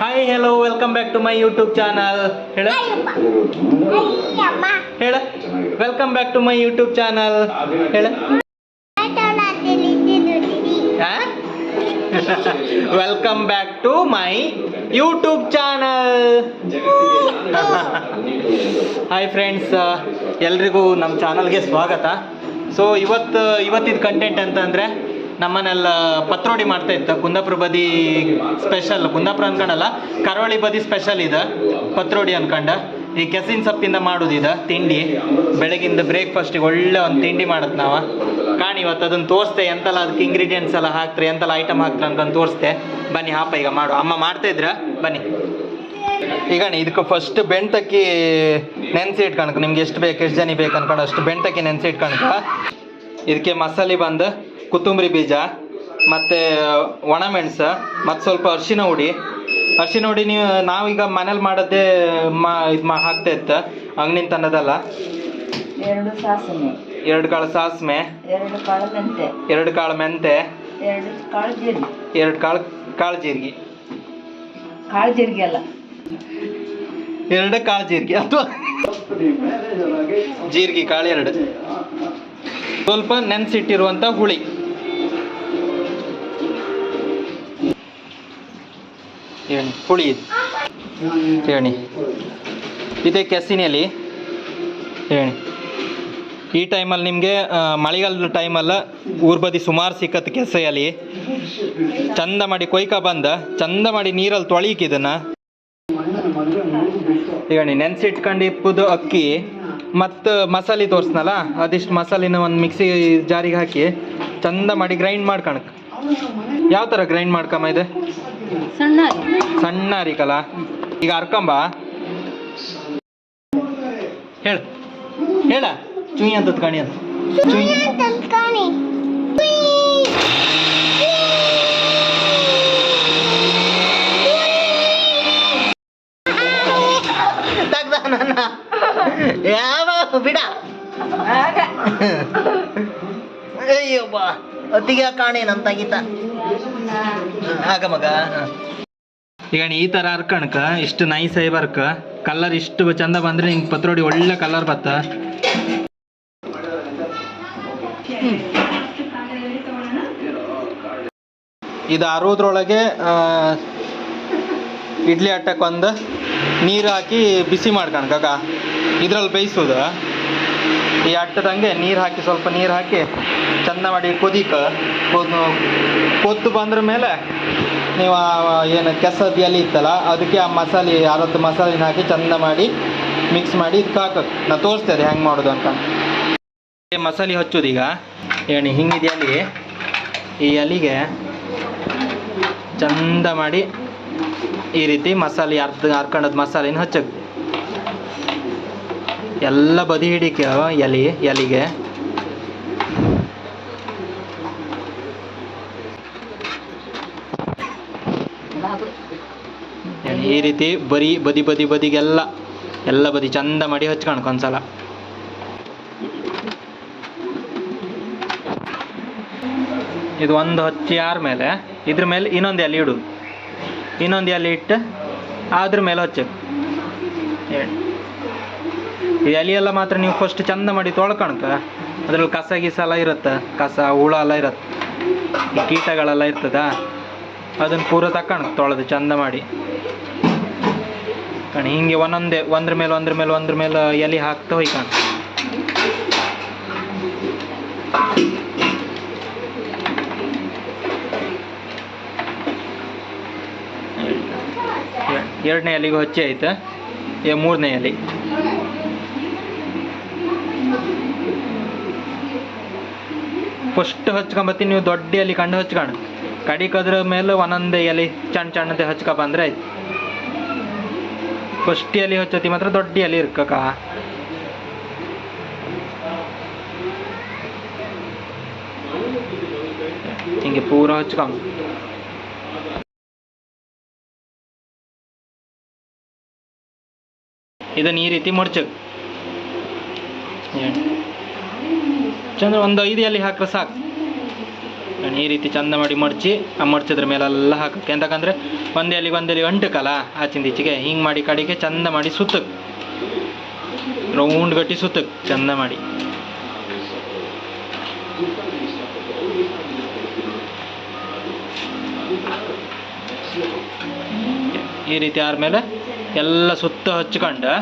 Hi hello welcome back to my YouTube channel ಹೇಳ. ಹೇಳ welcome back to my YouTube channel ಹೇಳ. Welcome back to my YouTube channel hi friends ಎಲ್ರಿಗೂ ನಮ್ಮ ಚಾನಲ್ಗೆ ಸ್ವಾಗತ. So ಇವತ್ತು ಇವತ್ತಿನ ಕಂಟೆಂಟ್ ಅಂತಂದರೆ ನಮ್ಮನೆಲ್ಲ ಪತ್ರೋಡಿ ಮಾಡ್ತಾ ಇತ್ತು. ಕುಂದಾಪುರ ಬದಿ ಸ್ಪೆಷಲ್ ಕುಂದಾಪುರ ಅನ್ಕೊಂಡಲ್ಲ, ಕರಾವಳಿ ಬದಿ ಸ್ಪೆಷಲ್ ಇದೆ. ಪತ್ರೋಡಿ ಅನ್ಕೊಂಡ. ಈ ಕೆಸಿನ ಸೊಪ್ಪಿಂದ ಮಾಡೋದು ಇದು, ತಿಂಡಿ. ಬೆಳಗಿಂದ ಬ್ರೇಕ್ಫಾಸ್ಟಿಗೆ ಒಳ್ಳೆ ಒಂದು ತಿಂಡಿ ಮಾಡತ್ ನಾವು. ಕಾಣಿ ಇವತ್ತು ಅದನ್ನು ತೋರಿಸ್ತೆ, ಎಂತೆಲ್ಲ ಅದಕ್ಕೆ ಇಂಗ್ರೀಡಿಯೆಂಟ್ಸ್ ಎಲ್ಲ ಹಾಕ್ತಾರೆ, ಎಂತೆಲ್ಲ ಐಟಮ್ ಹಾಕ್ತಾರೆ ಅಂತ ತೋರಿಸ್ತೆ. ಬನ್ನಿ, ಹಾಪ, ಈಗ ಮಾಡು. ಅಮ್ಮ ಮಾಡ್ತಾ ಬನ್ನಿ. ಈಗ ಇದಕ್ಕೆ ಫಸ್ಟ್ ಬೆಂಟಕ್ಕಿ ನೆನೆಸಿ ಇಟ್ಕೊಳಕ್ ನಿಮ್ಗೆ ಎಷ್ಟು ಬೇಕು, ಎಷ್ಟು ಜನ ಬೇಕು ಅನ್ಕೊಂಡು ಅಷ್ಟು ಬೆಂಟಕ್ಕಿ ನೆನೆಸಿ ಇಟ್ಕೊಳಕ ಇದಕ್ಕೆ ಮಸಾಲೆ ಬಂದು. ಕೊತ್ತಂಬರಿ ಬೀಜ ಮತ್ತು ಒಣಮೆಣಸು ಮತ್ತು ಸ್ವಲ್ಪ ಅರಿಶಿನ ಹುಡಿ. ಅರಿಶಿನ ಹುಡಿ ನೀವು ನಾವೀಗ ಮನೇಲಿ ಮಾಡೋದೇ ಮಾ ಇದು ಮಾ ಹಾಕ್ತಾ ಇತ್ತು ಅಂಗಡಿನ ತನ್ನದಲ್ಲ ಎರಡು ಸಾಸಿವೆ. ಎರಡು ಕಾಳು ಸಾಸ್ಮೆ. ಎರಡು ಕಾಳು ಮೆಂತೆ. ಎರಡು ಕಾಳು ಮೆಂತೆ. ಎರಡು ಕಾಳು ಜೀರಿಗೆ. ಎರಡು ಕಾಳು ಕಾಳು ಜೀರಿಗೆ. ಕಾಳು ಜೀರಿಗೆ ಅಲ್ಲ. ಎರಡು ಕಾಳು ಜೀರಿಗೆ ಅಥವಾ ಜೀರಿಗೆ ಕಾಳು ಎರಡು. ಸ್ವಲ್ಪ ನೆನೆಸಿಟ್ಟಿರುವಂಥ ಹುಳಿ. ಏಣಿ ಹುಳಿ ಇದು. ಇದೆ ಕೆಸಿನಲ್ಲಿ ಹೇಳಿ ಈ ಟೈಮಲ್ಲಿ ನಿಮಗೆ ಮಳೆಗಾಲದ ಟೈಮಲ್ಲ ಊರ್ ಬದಿ ಸುಮಾರು ಸಿಕ್ಕತ್ತು ಕೆಸೆಯಲ್ಲಿ. ಚಂದ ಮಾಡಿ ಕೊಯ್ಕ ಬಂದ, ಚಂದ ಮಾಡಿ ನೀರಲ್ಲಿ ತೊಳಿಕಿದನ್ನ ಹೇಳಿ ಈಗ ನೀ ನೆನ್ಸಿಟ್ಕೊಂಡು ಇಪ್ಪುದು ಅಕ್ಕಿ, ಮತ್ತು ಮಸಾಲೆ ತೋರಿಸ್ನಲ್ಲ, ಅದಿಷ್ಟು ಮಸಾಲಿನ ಒಂದು ಮಿಕ್ಸಿ ಜಾರಿಗೆ ಹಾಕಿ, ಚಂದ ಮಾಡಿ ಗ್ರೈಂಡ್ ಮಾಡ್ಕಣಕ್. ಯಾವ ಥರ ಗ್ರೈಂಡ್ ಮಾಡ್ಕಮ್ಮ ಇದೆ? ಸಣ್ಣ ಸಣ್ಣ ಅರಿಕಲ್ಲ ಈಗ ಅರ್ಕಂಬ? ಹೇಳ. ಹೇಳ. ಚುಯಿ ಅಂತ ಕಣಿ ಅಂತ. ಚುಯಿ. ಯಾವ ಬಿಡ. ಅಯ್ಯೋ ಬಾ. ಅತಿಗೆ ಕಾಣೆ ನಮ್ ತಗಿತ ಆಗ ಮಗ ಈಗ ನೀ ಈ ತರ ಹರ್ಕಣಕ ಇಷ್ಟು ನೈಸ್ ಆಗಿ ಬರ್ಕ ಕಲರ್ ಇಷ್ಟು ಚಂದ ಬಂದ್ರೆ ನಿಂಗೆ ಪತ್ರೋಡಿ ಒಳ್ಳೆ ಕಲರ್ ಬತ್ತ? ಇದು ಅರುವುದ್ರೊಳಗೆ ಇಡ್ಲಿ ಅಟ್ಟಕ್ಕೆ ಒಂದು ನೀರು ಹಾಕಿ ಬಿಸಿ ಮಾಡ್ಕಣಕ ಇದ್ರಲ್ಲಿ ಬೇಯಿಸೋದು? ಈ ಅಟ್ಟದಂಗೆ ನೀರು ಹಾಕಿ, ಸ್ವಲ್ಪ ನೀರು ಹಾಕಿ ಚಂದ ಮಾಡಿ ಕುದೀಕ, ಕೊದ್ದು ಬಂದ್ರ ಮೇಲೆ ನೀವು ಏನು ಕೆಸದ ಎಲೆ ಇತ್ತಲ್ಲ, ಅದಕ್ಕೆ ಆ ಮಸಾಲೆ ಅರವತ್ತು ಮಸಾಲೆನ ಹಾಕಿ ಚಂದ ಮಾಡಿ ಮಿಕ್ಸ್ ಮಾಡಿ ಇದಕ್ಕೆ ಹಾಕಕ್ಕೆ ನಾ ತೋರಿಸ್ತೇನೆ ಹೆಂಗೆ ಮಾಡೋದು ಅಂತ. ಮಸಾಲೆ ಹಚ್ಚೋದು ಈಗ. ಏನು ಹಿಂಗಿದೆ ಎಲೆ ಈ ಎಲೆಗೆ ಚಂದ ಮಾಡಿ ಈ ರೀತಿ ಮಸಾಲೆ ಅರ್ಧ ಹರ್ಕೊಂಡದ ಮಸಾಲೆನ ಹಚ್ಚಕ್. ಎಲ್ಲ ಬದಿ ಹಿಡಿಕ ಎಲೆ, ಎಲೆಗೆ. ಈ ರೀತಿ ಬರೀ ಬದಿ ಬದಿ, ಬದಿಗೆಲ್ಲ, ಎಲ್ಲ ಬದಿ ಚಂದ ಮಾಡಿ ಹಚ್ಕೊಳಕ್ ಒಂದ್ಸಲ. ಇದು ಒಂದು ಹಚ್ಚಿ ಆದ್ಮೇಲೆ ಇದ್ರ ಮೇಲೆ ಇನ್ನೊಂದು ಎಲೆ ಇಡು. ಇನ್ನೊಂದು ಎಲೆ ಇಟ್ಟು ಅದ್ರ ಮೇಲೆ ಹಚ್ಚಕ್ ಈ ಎಲೆ ಎಲ್ಲ ಮಾತ್ರ ನೀವು ಫಸ್ಟ್ ಚಂದ ಮಾಡಿ ತೊಳ್ಕಣಕ. ಅದ್ರಲ್ಲಿ ಕಸ ಗಿಸ ಎಲ್ಲ ಇರುತ್ತೆ. ಕಸ, ಹುಳ ಎಲ್ಲ ಇರುತ್ತೆ. ಕೀಟಗಳೆಲ್ಲ ಇರ್ತದ? ಅದನ್ನ ಪೂರ ತಕ್ಕಣ ತೊಳೆದು ಚಂದ ಮಾಡಿ. ಕಣ, ಹಿಂಗೆ ಒಂದೊಂದೇ, ಒಂದ್ರ ಮೇಲೆ ಒಂದ್ರ ಮೇಲೆ ಒಂದ್ರ ಮೇಲೆ ಎಲೆ ಹಾಕ್ತಾ ಹೋಯ್ಕಣ. ಎರಡನೇ ಎಲೆಗೂ ಹಚ್ಚಿ ಆಯ್ತು? ಮೂರನೇ ಎಲೆ ಫಸ್ಟ್ ಹಚ್ಕೊಂಬತ್ತೀನಿ, ನೀವು ದೊಡ್ಡ ಎಲೆ ಕಂಡು ಹಚ್ಕೊಂಡು. ಕಡಿಕದ್ರ ಮೇಲೆ ಒಂದೊಂದೇ ಎಲೆ ಸಣ್ಣ ಸಣ್ಣದೆ ಹಚ್ಕೊ ಬಂದ್ರೆ ಆಯ್ತು. ಫಸ್ಟ್ ಎಲೆ ಹಚ್ಚತಿ ಮಾತ್ರ ದೊಡ್ಡ ಎಲೆ ಇರ್ಕಕ್ಕ ಹಿಂಗೆ ಪೂರ ಹಚ್ಕೊಂಬ ಇದನ್ನ ಈ ರೀತಿ ಮಡ್ಚಕ್ ಚಂದ್ರ ಒಂದು ಐದು ಎಲೆ ಹಾಕ್ರೆ ಸಾಕು. ಈ ರೀತಿ ಚಂದ ಮಾಡಿ ಮಡ್ಚಿ ಆ ಮಡ್ಚಿದ್ರ ಮೇಲೆಲ್ಲ ಹಾಕಕ್ಕೆ. ಎಂತಕಂದ್ರೆ ಒಂದೇ ಎಲೆಗೆ ಒಂದು ಎಲೆ ಅಂಟಕಲ್ಲ ಆಚಿಂದ ಈಚೆಗೆ. ಹಿಂಗೆ ಮಾಡಿ ಕಡೆಗೆ ಚಂದ ಮಾಡಿ ಸುತ್ತಕ್ಕೆ ರೌಂಡ್ ಗಟ್ಟಿ ಸುತ್ತಕ್ಕೆ ಚಂದ ಮಾಡಿ. ಈ ರೀತಿ ಆದ್ಮೇಲೆ ಎಲ್ಲ ಸುತ್ತ ಹಚ್ಕೊಂಡು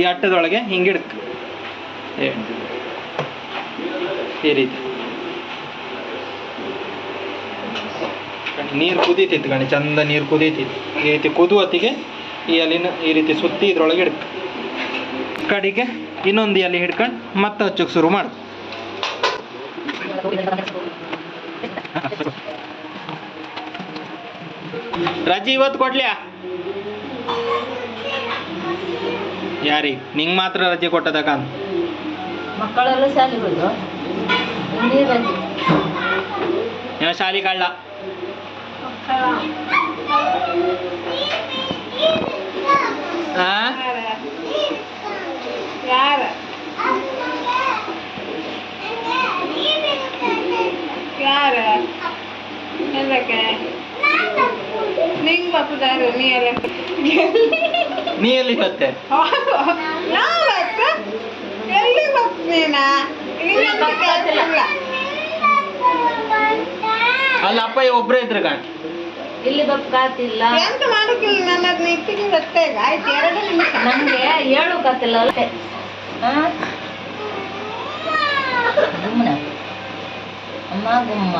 ಈ ಅಟ್ಟದೊಳಗೆ ಹಿಂಗಿಡ್ಕ ಈ ರೀತಿ. ನೀರು ಕುದೀತಿತ್ತು ಕಣಿ, ಚಂದ ನೀರು ಕುದೀತಿತ್ತು. ಈ ರೀತಿ ಕುದುವತ್ತಿಗೆ ಈ ಅಲ್ಲಿನ ಈ ರೀತಿ ಸುತ್ತಿ ಇದ್ರೊಳಗೆ ಹಿಡ್ಕ. ಕಡೆಗೆ ಇನ್ನೊಂದು ಎಲೆ ಹಿಡ್ಕೊಂಡು ಮತ್ತೆ ಹಚ್ಚಕ್ಕೆ ಶುರು ಮಾಡು. ರಜೆ, ಇವತ್ತು ಕೊಡ್ಲ್ಯಾ? ಯಾರಿ ನಿಂಗೆ ಮಾತ್ರ ರಜೆ ಕೊಟ್ಟದಕ್ಕ ಮಕ್ಕಳೆಲ್ಲ ಶಾಲೆಗೆ ಹೋದ್ರು ರಜೆ ಏನೋ ಶಾಲಿ ಕಳ್ಳ. ಆ? ಯಾರ? ಎದಕ್ಕೆ? ನಿಂಗ್ ಬಪ್ಪದಾರು ನೀ ಎಲ್ಲಿ. ನೀ ಬಪ್ಪನೇನಾ ಅಲ್ಲಿ ಅಪ್ಪ ಒಬ್ಬರೇ ಇದ್ರು ಕಾಣ್ ಇಲ್ಲಿ ಬಪ್ಕಾತಿಲ್ಲ ಎಂತ ಮಾಡಕ್ಕಿಲ್ಲ ನನ್ನದ್ ನಿಟ್ಟಿಗೆ ಸತ್ತೇಗ ಆಯ್ತು ಎರಡು ನಿಮಿಷ. ನಮ್ಗೆ ಹೇಳು ಕತ್ತಿಲ್ಲ ಅಲ್ಲೇ. ಹಾ? ಗುಮ್ನ ಅಮ್ಮ ಗುಮ್ಮ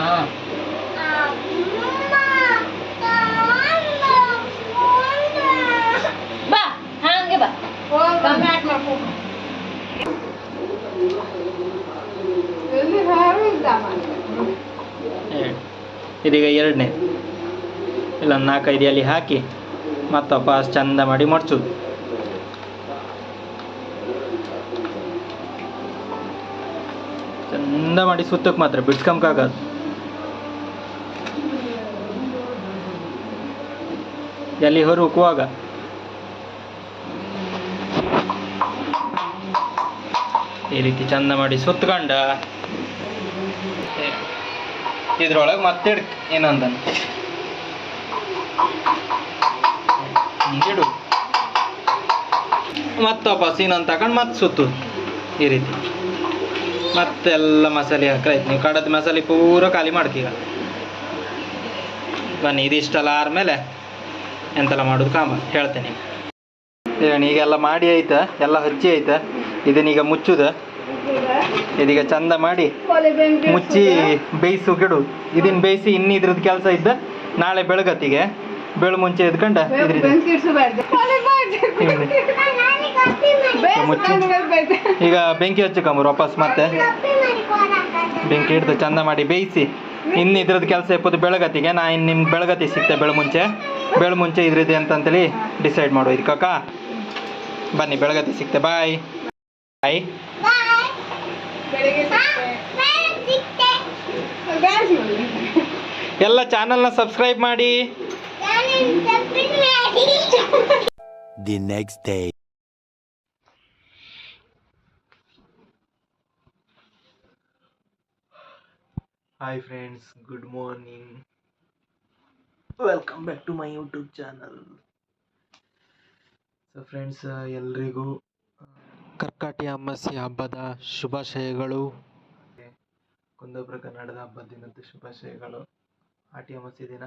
ಬಾ ಹಂಗೆ ಬಾ ಹೋಗ್ ಬ್ಯಾಟ್ ಮಾಡ್ಕೊ ಎಲ್ಲಿ ಹಾರು ಇದ್ದಾವ ಎರಡು. ಇದೀಗ ಎರಡನೇ. ಇಲ್ಲ, ನಾಲ್ಕೈದು ಎಲೆ ಹಾಕಿ ಮತ್ತೆ ಪಾಸ್ ಚಂದ ಮಾಡಿ ಮಡ್ಚೋದು ಚಂದ ಮಾಡಿ ಸುತ್ತಕ್ಕೆ ಮಾತ್ರ ಬಿಡ್ಸ್ಕೊಂಬಕಾಗದು ಎಲ್ಲಿ ಹೊರ ಉಕ್ಕುವಾಗ ಈ ರೀತಿ ಚಂದ ಮಾಡಿ ಸುತ್ಕೊಂಡ ಇದ್ರೊಳಗೆ ಮತ್ತೆ ಏನಂದನು? ಹಿಂಗಿಡು ಮತ್ತೆ ವಾಪಸ್ ಇನ್ನೊಂದು ತಗೊಂಡು ಮತ್ತೆ ಸುತ್ತು. ಈ ರೀತಿ. ಮತ್ತೆಲ್ಲ ಮಸಾಲೆ ಹಾಕ್ರಾಯ್ತು ನೀವು ಕಡದ ಮಸಾಲೆ ಪೂರ ಖಾಲಿ ಮಾಡ್ಕೀಗ. ಬನ್ನಿ ಇದಿಷ್ಟೆಲ್ಲ ಆದ್ಮೇಲೆ ಎಂತೆಲ್ಲ ಮಾಡೋದು ಕಾಮ. ಹೇಳ್ತೇನೆ ಈಗೆಲ್ಲ ಮಾಡಿ ಐತ ಎಲ್ಲ ಹಚ್ಚಿ ಐತ ಇದನ್ನೀಗ ಮುಚ್ಚುದ? ಇದೀಗ ಚಂದ ಮಾಡಿ ಮುಚ್ಚಿ ಬೇಯಿಸು ಗಿಡು. ಇದನ್ನ ಬೇಯಿಸಿ ಇನ್ನು ಇದ್ರದ್ದು ಕೆಲಸ ಇದ್ದ ನಾಳೆ ಬೆಳಗತ್ತಿಗೆ ಬೆಳು ಮುಂಚೆ ಎದ್ಕೊಂಡ ಮುಚ್ಚಿ. ಈಗ ಬೆಂಕಿ ಹಚ್ಚಕಂಬ್ರು ವಾಪಸ್ ಮತ್ತೆ. ಬೆಂಕಿ ಹಿಡ್ದು ಚಂದ ಮಾಡಿ ಬೇಯಿಸಿ. ಇನ್ನು ಇದ್ರದ್ದು ಕೆಲಸ ಎಪ್ಪತ್ತು ಬೆಳಗತ್ತಿಗೆ ನಾ ಇನ್ನು ನಿಮ್ಗೆ ಬೆಳಗತ್ತಿ ಸಿಗ್ತೆ ಬೆಳು ಮುಂಚೆ. ಬೆಳು ಮುಂಚೆ ಇದ್ರದ್ದು ಅಂತಂತೇಳಿ ಡಿಸೈಡ್ ಮಾಡುವ ಇದಕ್ಕ ಬನ್ನಿ ಬೆಳಗತ್ತಿ ಸಿಗ್ತೆ. ಬಾಯ್ ಬಾಯ್ ಬೆಳಿಗ್ಗೆ ಸಿಗ್ತೆ. ಡ್ಯಾನ್ಸ್ ಮಾಡಿ. ಎಲ್ಲ ಚಾನಲ್ನ ಸಬ್ಸ್ಕ್ರೈಬ್ ಮಾಡಿ. The next day hi friends good morning welcome back to my YouTube channel so friends ಎಲ್ರಿಗೂ ಕರ್ಕಾಟಿ ಅಮಾಸ್ಯೆ ಹಬ್ಬದ ಶುಭಾಶಯಗಳು. ಕುಂದಾಪುರ ಕನ್ನಡದ ಹಬ್ಬದ ದಿನದ ಶುಭಾಶಯಗಳು. ಆಟಿ ಅಮಾಸ್ಯೆ ದಿನ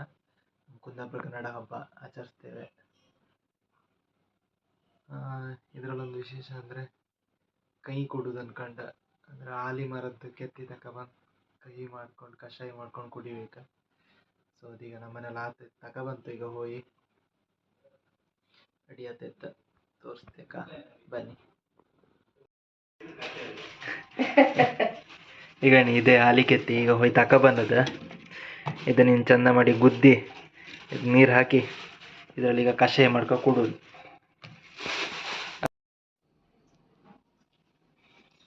ಕುಂದಾಪುರ ಕನ್ನಡ ಹಬ್ಬ ಆಚರಿಸ್ತೇವೆ. ಇದರಲ್ಲೊಂದು ವಿಶೇಷ ಅಂದರೆ ಕೈ ಕೊಡುದು ಅನ್ಕಂಡ, ಅಂದರೆ ಆಲಿ ಮರದ್ದು ಕೆತ್ತಿ ತಕ ಬಂದು ಕಹಿ ಮಾಡ್ಕೊಂಡು ಕಷಾಯ ಮಾಡ್ಕೊಂಡು ಕುಡಿಬೇಕು. ಸೊ ಅದೀಗ ನಮ್ಮನೇಲಿ ಆತ ತಕ ಬಂತು, ಈಗ ಹೋಗಿ ರೆಡಿ ಆತೈತೆ ತೋರಿಸ್ತೇಕ. ಬನ್ನಿ. ಈಗ ಇದೆ ಹಾಲಿ ಕೆತ್ತಿ ಈಗ ಹೋಯ್ತು ತಕ ಬಂದದ. ಇದು ನೀನು ಚಂದ ಮಾಡಿ ಗುದ್ದಿ ನೀರು ಹಾಕಿ, ಇದರಲ್ಲಿ ಈಗ ಕಷಾಯ ಮಾಡ್ಕೊ ಕೊಡು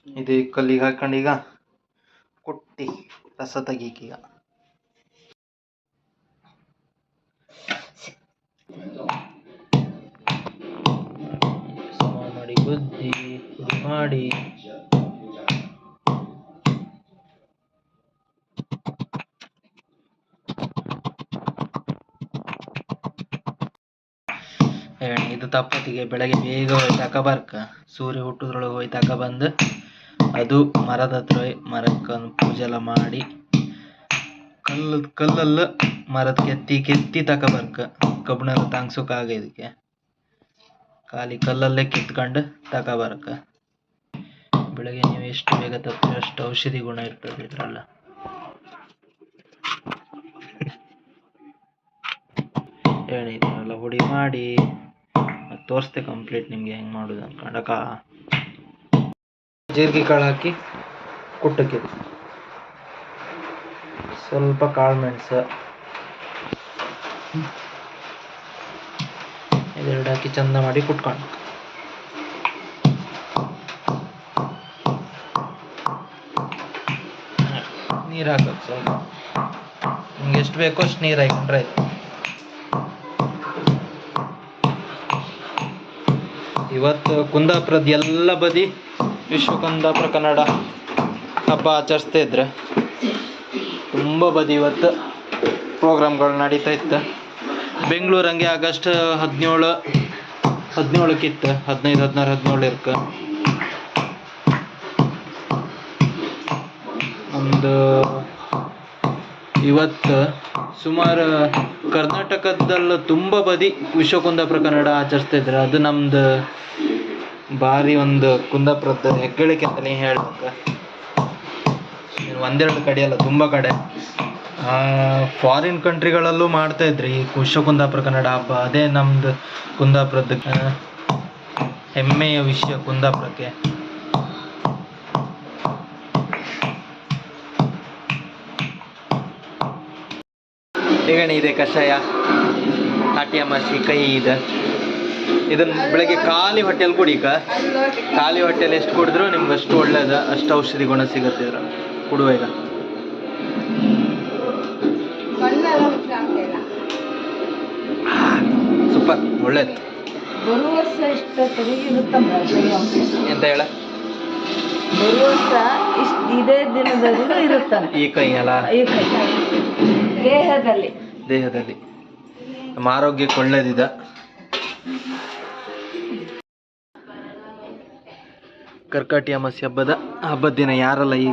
ಇದು ಕಲ್ಲಿಗೆ ಹಾಕೊಂಡು ಈಗ ಕೊಟ್ಟಿ ರಸ ತೆಗೀಕೀಗ ಮಾಡಿ ಗುದ್ದಿ. ಮಾಡಿ. ಇದು ತಪ್ಪತ್ತಿಗೆ ಬೆಳಗ್ಗೆ ಬೇಗ ಹೋಯ್ತು ಬರ್ಕ. ಸೂರ್ಯ ಹುಟ್ಟುದ್ರೊಳಗೆ ಹೋಯ್ತು ಬಂದು. ಅದು ಮರದ ಹತ್ರ ಮರಕ್ಕೊಂದು ಪೂಜೆ ಎಲ್ಲ ಮಾಡಿ. ಕಲ್ಲು, ಕಲ್ಲಲ್ಲ ಮರದ ಕೆತ್ತಿ ಕೆತ್ತಿ ತಕ ಬರ್ಕ. ಕಬ್ಬಿಣ ಎಲ್ಲ ತಂಗ್ಸೋಕೆ ಇದಕ್ಕೆ ಖಾಲಿ ಕಲ್ಲಲ್ಲೇ ಕಿತ್ಕೊಂಡು ತಕೊಬರ್ಕ ಬೆಳಗ್ಗೆ ನೀವು ಎಷ್ಟು ಬೇಗ ತಪ್ಪಿ ಅಷ್ಟು ಔಷಧಿ ಗುಣ ಇರ್ತದೆ ಇದ್ರಲ್ಲ. ಹೇಳಿದ್ದೀನಲ್ಲ ಹುಡಿ ಮಾಡಿ. ತೋರಿಸ್ತೆ ಕಂಪ್ಲೀಟ್ ನಿಮಗೆ ಹೆಂಗೆ ಮಾಡೋದು ಅನ್ಕೊಂಡಕ ಜೀರಿಗೆ ಕಾಳು ಹಾಕಿ ಕುಟ್ಟಕ್ಕೆ. ಸ್ವಲ್ಪ ಕಾಳು ಮೆಣಸು. ಇದೆರಡು ಹಾಕಿ ಚಂದ ಮಾಡಿ ಕುಟ್ಕೊಂಡು ನೀರು ಹಾಕೋದು ಸ್ವಲ್ಪ ನಿಮ್ಗೆ ಎಷ್ಟು ಬೇಕೋ ಅಷ್ಟು ನೀರು ಹಾಕೊಂಡ್ರೆ ಆಯ್ತು. ಇವತ್ತು ಕುಂದಾಪುರದ ಎಲ್ಲ ಬದಿ ವಿಶ್ವ ಕುಂದಾಪುರ ಕನ್ನಡ ಹಬ್ಬ ಆಚರಿಸ್ತಾ ಇದ್ರೆ ತುಂಬ ಬದಿ ಇವತ್ತು ಪ್ರೋಗ್ರಾಮ್ಗಳು ನಡೀತಾ ಇತ್ತು. ಬೆಂಗಳೂರು ಹಂಗೆ ಆಗಸ್ಟ್ ಹದಿನೇಳು, ಹದಿನೇಳಕ್ಕಿತ್ತು. ಹದಿನೈದು, ಹದಿನಾರು, ಹದಿನೇಳು ಇರ್ಕ. ಒಂದು ಇವತ್ತು ಸುಮಾರು ಕರ್ನಾಟಕದಲ್ಲ ತುಂಬ ಬದಿ ವಿಶ್ವ ಕುಂದಾಪುರ ಕನ್ನಡ ಆಚರಿಸ್ತಿದ್ರು ಅದು ನಮ್ದು ಭಾರಿ ಒಂದು ಕುಂದಾಪುರದ ಹೆಗ್ಗಳಿಕೆ ಅಂತಲೇ ಹೇಳಬೇಕು. ಒಂದೆರಡು ಕಡೆ ಅಲ್ಲ, ತುಂಬ ಕಡೆ. ಫಾರಿನ್ ಕಂಟ್ರಿಗಳಲ್ಲೂ ಮಾಡ್ತಾ ಇದ್ರಿ. ಕುಶ ಕುಂದಾಪುರ ಕನ್ನಡ ಹಬ್ಬ, ಅದೇ ನಮ್ದು ಕುಂದಾಪುರದ ಹೆಮ್ಮೆಯ ವಿಷಯ ಕುಂದಾಪುರಕ್ಕೆ. ಇದೆ ಕಷಾಯ ಹಾಟಿ ಅಮಾಸಿ ಕೈ ಇದೆ. ಇದನ್ನ ಬೆಳಗ್ಗೆ ಖಾಲಿ ಹೊಟ್ಟೆಲಿ ಕುಡಿಕ, ಖಾಲಿ ಹೊಟ್ಟೆಲಿ ಎಷ್ಟು ಕುಡಿದ್ರು ನಿಮ್ಗೆ ಅಷ್ಟು ಒಳ್ಳೇದು, ಅಷ್ಟು ಔಷಧಿ ಗುಣ ಸಿಗುತ್ತೆ ಇದ್ರ ಕುಡುವ ಈಗ ಒಳ್ಳೇದು ಬರುವ ವರ್ಷ ಎಂತ ಹೇಳ? ಬರುವ ವರ್ಷ ಇಷ್ಟು ಇದೇ ದಿನದಲ್ಲಿ ಈ ಕೈ ಅಲ್ಲ? ಈ ಕೈ. ದೇಹದಲ್ಲಿ. ದೇಹದಲ್ಲಿ. ನಮ್ಮ ಆರೋಗ್ಯಕ್ಕೆ ಒಳ್ಳೇದಿದ. ಕರ್ಕಾಟಿ ಅಮಾಸ್ಯ ಹಬ್ಬದ ಹಬ್ಬದ ದಿನ ಯಾರೆಲ್ಲ ಈ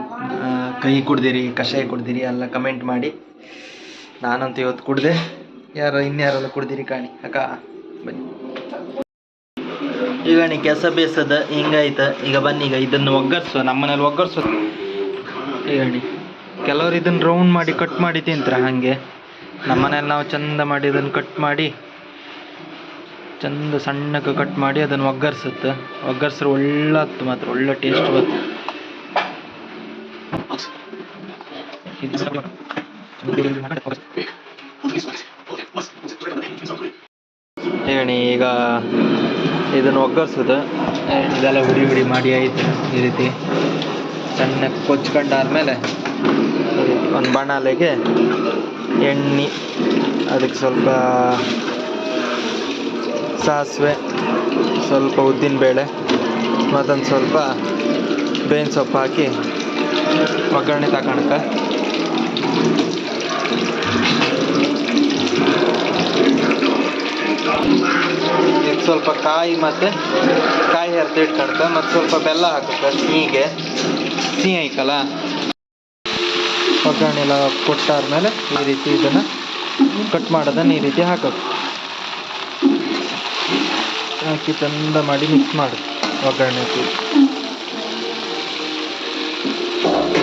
ಕೈ ಕುಡ್ದಿರಿ ಕಷಾಯ ಕುಡ್ದಿರಿ ಎಲ್ಲ ಕಮೆಂಟ್ ಮಾಡಿ. ನಾನಂತೂ ಇವತ್ತು ಕುಡ್ದೆ. ಯಾರು ಇನ್ಯಾರೆಲ್ಲ ಕುಡ್ದಿರಿ ಕಾಣಿ. ಅಕ್ಕ. ಈಗ ನೀ ಕೆಸ ಬೇಸದ ಹಿಂಗಾಯ್ತ. ಈಗ ಬನ್ನಿ, ಈಗ ಇದನ್ನು ಒಗ್ಗರ್ಸು, ನಮ್ಮನೇಲಿ ಒಗ್ಗರ್ಸು. ಈಗ ಕೆಲವರು ಇದನ್ನು ರೌಂಡ್ ಮಾಡಿ ಕಟ್ ಮಾಡಿ ತಿಂತಾರೆ ಹಾಗೆ? ನಮ್ಮನೇಲಿ ನಾವು ಚಂದ ಮಾಡಿ ಇದನ್ನು ಕಟ್ ಮಾಡಿ, ಚಂದ ಸಣ್ಣಕ್ಕೆ ಕಟ್ ಮಾಡಿ ಅದನ್ನು ಒಗ್ಗರ್ಸುತ್ತೆ. ಒಗ್ಗರ್ಸ್ರೆ ಒಳ್ಳೆ ಹತ್ತು ಮಾತ್ರ, ಒಳ್ಳೆ ಟೇಸ್ಟ್ ಬರುತ್ತೆ. ಹೇಳಿ ಈಗ ಇದನ್ನು ಒಗ್ಗರ್ಸೋದು. ಇದೆಲ್ಲ ಹುಡಿ ಹುಡಿ ಮಾಡಿ ಆಯಿತು, ಈ ರೀತಿ. ಸಣ್ಣ ಕೊಚ್ಕೊಂಡಾದ್ಮೇಲೆ ಒಂದು ಬಾಣಲೆಗೆ ಎಣ್ಣೆ, ಅದಕ್ಕೆ ಸ್ವಲ್ಪ ಸಾಸಿವೆ, ಸ್ವಲ್ಪ ಉದ್ದಿನಬೇಳೆ, ಮತ್ತೊಂದು ಸ್ವಲ್ಪ ಬೇವಿನ ಸೊಪ್ಪು ಹಾಕಿ ಒಗ್ಗರಣೆ ತಗೊಳಕ ಇದಕ್ಕೆ ಸ್ವಲ್ಪ ಕಾಯಿ ಮತ್ತು ಕಾಯಿ ಹರಿದು ಇಟ್ಕೊಳಕ ಮತ್ತು ಸ್ವಲ್ಪ ಬೆಲ್ಲ ಹಾಕುತ್ತೆ ಸಿಹಿಗೆ ಸಿಹಿ ಐಕಲ್ಲ ಒಗ್ಗರಣೆ ಎಲ್ಲ ಕೊಟ್ಟಾದ್ಮೇಲೆ ಈ ರೀತಿ ಇದನ್ನು ಕಟ್ ಮಾಡೋದನ್ನು ಈ ರೀತಿ ಹಾಕೋದು. ಹಾಕಿ ಚಂದ ಮಾಡಿ ಮಿಕ್ಸ್ ಮಾಡೋದು ಒಗ್ಗರಣೆ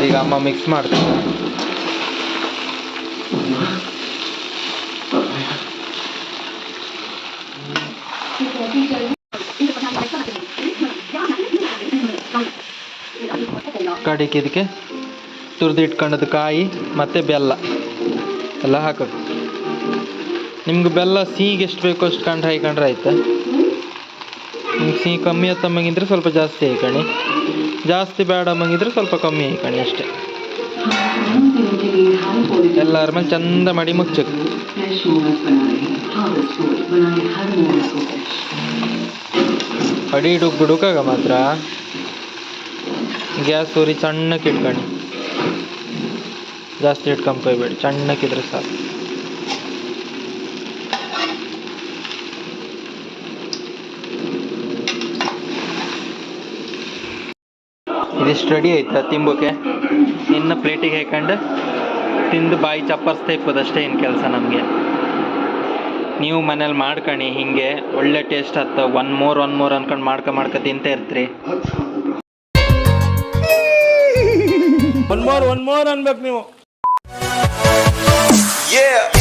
ಈಗ ಅಮ್ಮ ಮಿಕ್ಸ್ ಮಾಡ್ತಾರೆ ಕಡಿಕೆ ಇದಕ್ಕೆ ತುರಿದು ಇಟ್ಕೊಂಡದ್ದು ಕಾಯಿ ಮತ್ತು ಬೆಲ್ಲ. ಎಲ್ಲ ಹಾಕೋದು. ನಿಮ್ಗೆ ಬೆಲ್ಲ ಸಿಹಿಗೆ ಎಷ್ಟು ಬೇಕೋ ಅಷ್ಟು ಕಂಡು ಹಾಕೊಂಡ್ರೆ ಆಯ್ತು? ನಿಮ್ಗೆ ಸಿಹಿ ಕಮ್ಮಿ ಆತಮ್ಮಂಗಿದ್ರೆ ಸ್ವಲ್ಪ ಜಾಸ್ತಿ ಹಾಯ್ಕಣಿ. ಜಾಸ್ತಿ ಬೇಡ ಅಮ್ಮಂಗಿದ್ರೆ ಸ್ವಲ್ಪ ಕಮ್ಮಿ ಹಾಯ್ಕಣಿ ಅಷ್ಟೇ. ಎಲ್ಲರ ಮೇಲೆ ಚಂದ ಮಡಿ ಮುಚ್ಚಕ್ಕೆ ಅಡಿ ಡುಕ್ ಬಿಡುಕಾಗ ಮಾತ್ರ? ಗ್ಯಾಸ್ ಉರಿ ಸಣ್ಣಕ್ಕೆ ಇಟ್ಕೊಳ್ಳಿ ಜಾಸ್ತಿ ಇಟ್ಕೊಂಬೈಬೇಡಿ ಸಣ್ಣಕ್ಕಿದ್ರೆ ಸಾಕು. ಇದಿಷ್ಟು ರೆಡಿ ಆಯ್ತಾ ತಿಂಬೋಕೆ ಇನ್ನು ಪ್ಲೇಟಿಗೆ ಹಾಕೊಂಡು ತಿಂದು ಬಾಯಿ ಚಪ್ಪರಿಸ್ತಾ ಇಪ್ಪದು ಅಷ್ಟೇ ಏನು ಕೆಲಸ ನಮಗೆ. ನೀವು ಮನೇಲಿ ಮಾಡ್ಕಣಿ, ಹಿಂಗೆ ಒಳ್ಳೆ ಟೇಸ್ಟ್ ಹತ್ತ ಒನ್ ಮೋರ್ ಒನ್ ಮೋರ್ ಅನ್ಕೊಂಡು ಮಾಡ್ಕೊ ಮಾಡ್ಕೊ ತಿಂತಾ ಇರ್ತೀರಿ. One more, one more, and back. Yeah.